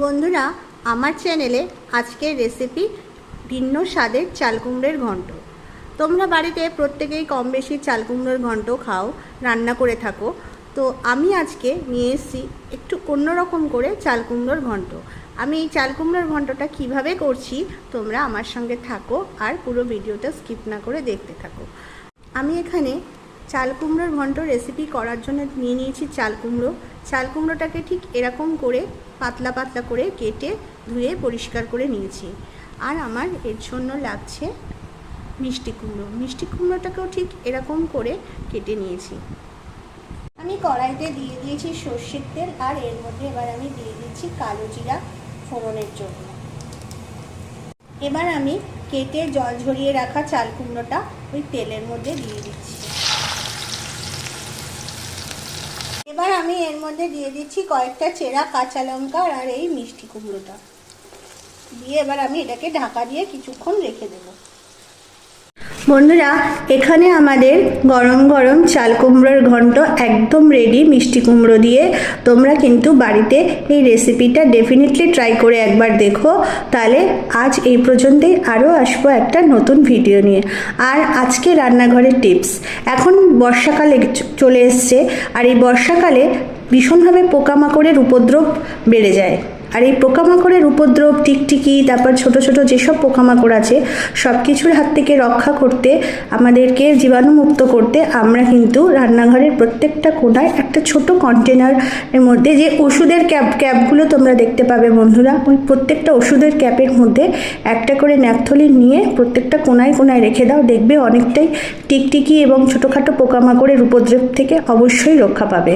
বন্ধুরা, আমার চ্যানেলে আজকের রেসিপি ভিন্ন স্বাদের চাল কুমড়োর ঘন্ট। তোমরা বাড়িতে প্রত্যেকেই কম বেশি চাল কুমড়োর ঘন্ট খাও, রান্না করে থাকো। তো আমি আজকে নিয়ে এসেছি একটু অন্যরকম করে চাল কুমড়োর ঘন্ট। আমি এই চাল কুমড়োর ঘন্টটা কীভাবে করছি, তোমরা আমার সঙ্গে থাকো আর পুরো ভিডিওটা স্কিপ না করে দেখতে থাকো। আমি এখানে চাল কুমড়োর ঘন্ট রেসিপি করার জন্য নিয়ে নিয়েছি চাল কুমড়ো। চাল কুমড়োটাকে ঠিক এরকম করে পাতলা পাতলা করে কেটে ধুয়ে পরিষ্কার করে নিয়েছি। আর আমার এর জন্য লাগছে মিষ্টি কুমড়ো। মিষ্টি কুমড়োটাকেও ঠিক এরকম করে কেটে নিয়েছি। আমি কড়াইতে দিয়ে দিয়েছি সর্ষের তেল আর এর মধ্যে এবার আমি দিয়ে দিচ্ছি কালো জিরা। ফোড়নের জন্য। এবার আমি কেটে জল ঝরিয়ে রাখা চাল কুমড়োটা ওই তেলের মধ্যে দিয়ে দিচ্ছি। এবার আমি এর মধ্যে দিয়ে দিচ্ছি কয়েকটা চেরা কাঁচা লঙ্কা আর এই মিষ্টি কুমড়োটা। দিয়ে এবার আমি এটাকে ঢাকা দিয়ে কিছুক্ষণ রেখে দেবো। বন্ধুরা, এখানে আমাদের গরম গরম চাল কুমড়োর ঘন্ট একদম রেডি মিষ্টি কুমড়ো দিয়ে। তোমরা কিন্তু বাড়িতে এই রেসিপিটা ডেফিনেটলি ট্রাই করে একবার দেখো। তাহলে আজ এই পর্যন্তই আরও আসব একটা নতুন ভিডিও নিয়ে। আর আজকে রান্নাঘরের টিপস এখন বর্ষাকালে চলে এসছে। আর এই বর্ষাকালে ভীষণভাবে পোকামাকড়ের উপদ্রব বেড়ে যায়। আর এই পোকামাকড়ের উপদ্রব, টিকটিকি, তারপর ছোট ছোট যেসব পোকামাকড় আছে সব কিছুর হাত থেকে রক্ষা করতে, আমাদেরকে জীবাণুমুক্ত করতে আমরা কিন্তু রান্নাঘরের প্রত্যেকটা কোনায় একটা ছোট কন্টেনারের মধ্যে যে ওষুধের ক্যাপ ক্যাপগুলো তোমরা দেখতে পাবে বন্ধুরা, ওই প্রত্যেকটা ওষুধের ক্যাপের মধ্যে একটা করে ন্যাপথলিন নিয়ে প্রত্যেকটা কোনায় কোনায় রেখে দাও, দেখবে অনেকটাই টিকটিকি এবং ছোটোখাটো পোকামাকড়ের উপদ্রব থেকে অবশ্যই রক্ষা পাবে।